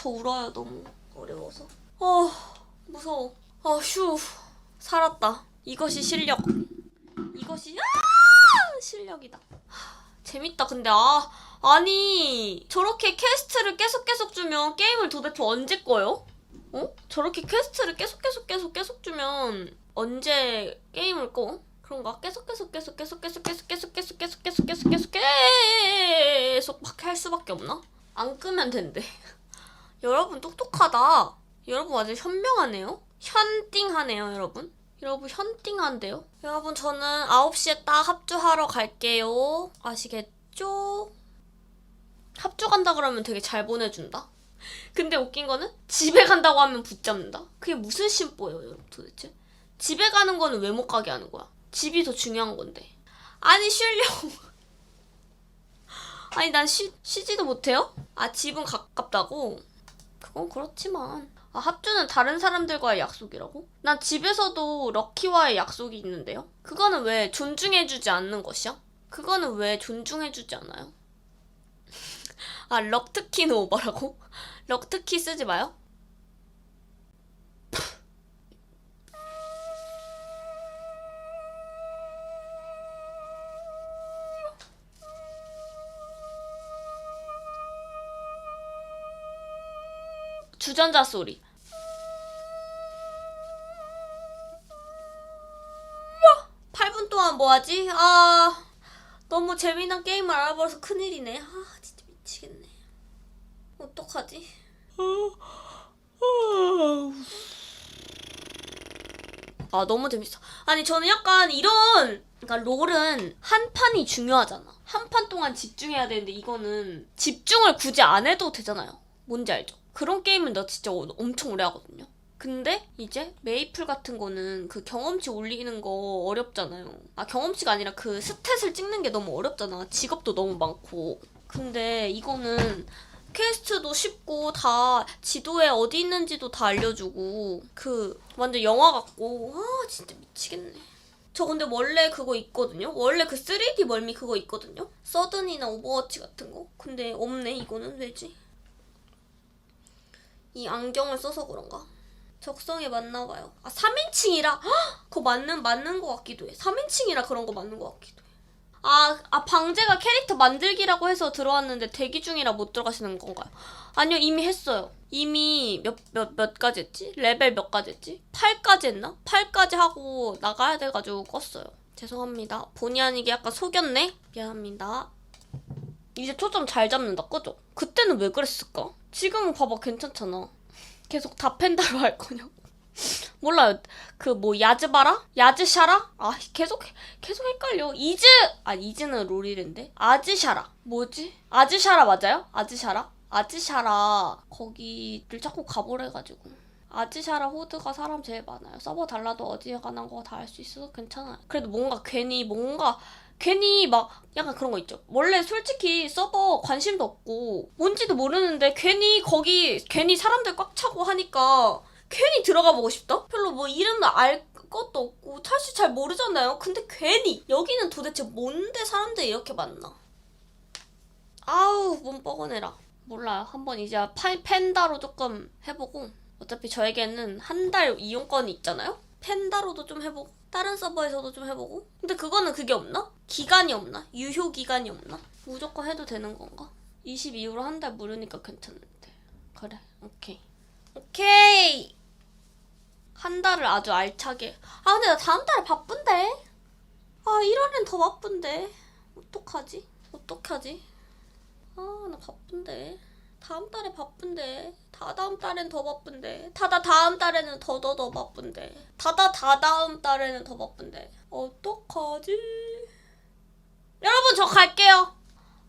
저 울어요 너무 어려워서. 어 무서워. 어휴 살았다. 이것이 실력. 이것이 아 실력이다. 하, 재밌다. 근데 아 아니 저렇게 퀘스트를 계속 계속 주면 게임을 도대체 언제 꺼요? 어? 저렇게 퀘스트를 계속 계속 계속 계속 주면 언제 게임을 꺼? 그런가? 계속 계속 계속 계속 계속 계속 계속 계속 계속 계속 계속 계속 계속 막 할 수밖에 없나? 안 끄면 된대. 여러분 똑똑하다. 여러분 아주 현명하네요. 현띵하네요, 여러분. 여러분 현띵한데요? 여러분 저는 9시에 딱 합주하러 갈게요. 아시겠죠? 합주 간다 그러면 되게 잘 보내준다. 근데 웃긴 거는 집에 간다고 하면 붙잡는다. 그게 무슨 심보예요, 여러분 도대체? 집에 가는 거는 왜 못 가게 하는 거야? 집이 더 중요한 건데. 아니 쉬려고. 아니 난 쉬, 쉬지도 못해요? 아 집은 가깝다고? 그건 그렇지만 아 합주는 다른 사람들과의 약속이라고? 난 집에서도 럭키와의 약속이 있는데요? 그거는 왜 존중해주지 않는 것이야? 그거는 왜 존중해주지 않아요? 아 럭트키는 오버라고? 럭트키 쓰지 마요? 주전자 소리. 8분 동안 뭐 하지? 아, 너무 재미난 게임을 알아버려서 큰일이네. 아, 진짜 미치겠네. 어떡하지? 아, 너무 재밌어. 아니, 저는 약간 이런, 그러니까 롤은 한 판이 중요하잖아. 한 판 동안 집중해야 되는데 이거는 집중을 굳이 안 해도 되잖아요. 뭔지 알죠? 그런 게임은 나 진짜 어- 엄청 오래 하거든요. 근데 이제 메이플 같은 거는 그 경험치 올리는 거 어렵잖아요. 아 경험치가 아니라 그 스탯을 찍는 게 너무 어렵잖아. 직업도 너무 많고. 근데 이거는 퀘스트도 쉽고 다 지도에 어디 있는지도 다 알려주고 그 완전 영화 같고 아 진짜 미치겠네. 저 근데 원래 그거 있거든요. 원래 그 3D 멀미 그거 있거든요. 서든이나 오버워치 같은 거. 근데 없네 이거는 왜지? 이 안경을 써서 그런가? 적성에 맞나 봐요. 아, 3인칭이라 그거 맞는 맞는 거 같기도 해. 3인칭이라 그런 거 맞는 거 같기도 해. 아, 아 방제가 캐릭터 만들기라고 해서 들어왔는데 대기 중이라 못 들어가시는 건가요? 아니요, 이미 했어요. 이미 몇 몇몇 가지 했지? 레벨 몇 가지 했지? 8까지 했나? 8까지 하고 나가야 돼 가지고 껐어요. 죄송합니다. 본의 아니게 약간 속였네. 미안합니다. 이제 초점 잘 잡는다, 그죠? 그때는 왜 그랬을까? 지금은 봐봐, 괜찮잖아. 계속 다 펜다로 할 거냐고. 몰라요. 그 뭐 야즈바라? 야즈샤라? 아 계속 계속 헷갈려. 이즈 아 이즈는 롤이랜데. 아즈샤라. 뭐지? 아즈샤라 맞아요? 아즈샤라? 아즈샤라 거기를 자꾸 가보래 가지고. 아즈샤라 호드가 사람 제일 많아요. 서버 달라도 어디에 가는 거다 할 수 있어서 괜찮아요. 그래도 뭔가 괜히 뭔가 괜히 막 약간 그런 거 있죠. 원래 솔직히 서버 관심도 없고 뭔지도 모르는데 괜히 거기 괜히 사람들 꽉 차고 하니까 괜히 들어가 보고 싶다? 별로 뭐 이름도 알 것도 없고 사실 잘 모르잖아요. 근데 괜히 여기는 도대체 뭔데 사람들이 이렇게 많나? 아우 몸 뻐근해라. 몰라요. 한번 이제 파, 펜다로 조금 해보고 어차피 저에게는 한 달 이용권이 있잖아요. 펜다로도 좀 해보고 다른 서버에서도 좀 해보고 근데 그거는 그게 없나? 기간이 없나? 유효 기간이 없나? 무조건 해도 되는 건가? 20 이후로 한 달 무료니까 괜찮은데 그래 오케이 오케이 한 달을 아주 알차게 아 근데 나 다음 달에 바쁜데 아 1월엔 더 바쁜데 어떡하지? 어떡하지? 아 나 바쁜데 다음 달에 바쁜데. 다다음 달엔 더 바쁜데. 다다 다음 달에는 더더 더 바쁜데. 다다 다다음 달에는 더 바쁜데. 어떡하지? 여러분 저 갈게요.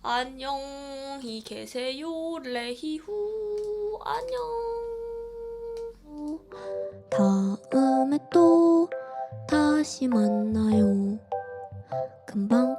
안녕히 계세요. 레히후. 안녕. 다음에 또 다시 만나요. 금방